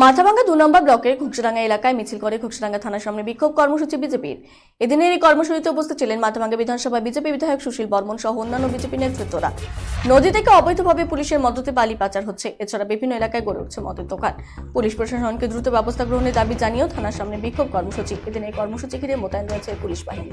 মাথাভাঙ্গা দু নম্বর ব্লকের ঘুকসাডাঙ্গা এলাকায় মিছিল করে ঘুকসাডাঙ্গা থানার সামনে বিক্ষোভ কর্মসূচি বিজেপির। এদিনের এই কর্মসূচিতে উপস্থিত ছিলেন মাথাভাঙ্গা বিধানসভা বিজেপি বিধায়ক সুশীল বর্মন সহ অন্যান্য বিজেপি নেতৃত্বরা। নদী থেকে অবৈধভাবে পুলিশের মদতে বালি পাচার হচ্ছে। এছাড়া বিভিন্ন এলাকায় গড়ে উঠছে মদের দোকান। পুলিশ প্রশাসনকে দ্রুত ব্যবস্থা গ্রহণের দাবি জানিয়েও থানার সামনে বিক্ষোভ কর্মসূচি। এদিন এই কর্মসূচি ঘিরে মোতায়েন রয়েছে পুলিশ বাহিনী।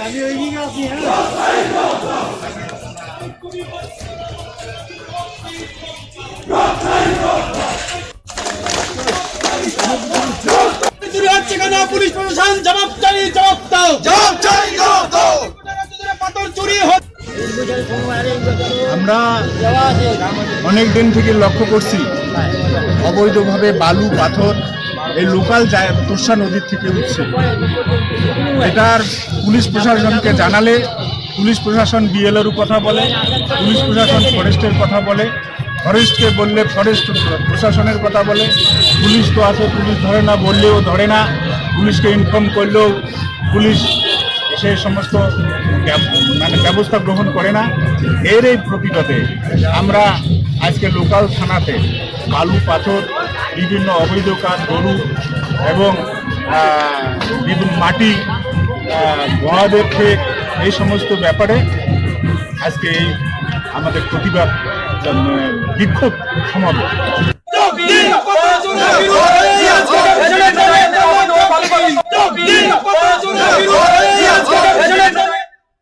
আমি ওই দিকে আছি হ্যাঁ। চুরি হচ্ছে কেন? পুলিশ প্রশাসন জবাব চাই জবাব দাও। জবাব চাই জবাব দাও। পাথর চুরি আমরা অনেক দিন থেকে লক্ষ্য করছি অবৈধভাবে বালু পাথর এই লোকাল তোষা নদীর থেকে উঠছে। এটার পুলিশ প্রশাসনকে জানালে, পুলিশ প্রশাসন বিএলওর কথা বলে, পুলিশ প্রশাসন ফরেস্টের কথা বলে, ফরেস্টকে বললে ফরেস্ট প্রশাসনের কথা বলে, পুলিশ তো আছে, পুলিশ ধরে না, বললেও ধরে না, পুলিশকে ইনফর্ম করলেও পুলিশ সে সমস্ত মানে ব্যবস্থা গ্রহণ করে না। এর এই প্রতিরোধে আমরা আজকে লোকাল থানাতে বালু পাথর বিভিন্ন অবৈধ কাজ গরু এবং বিভিন্ন মাটি গোয়াদের ক্ষেত এই সমস্ত ব্যাপারে আজকে এই আমাদের প্রতিবাদ বিক্ষোভ সমাবেশ।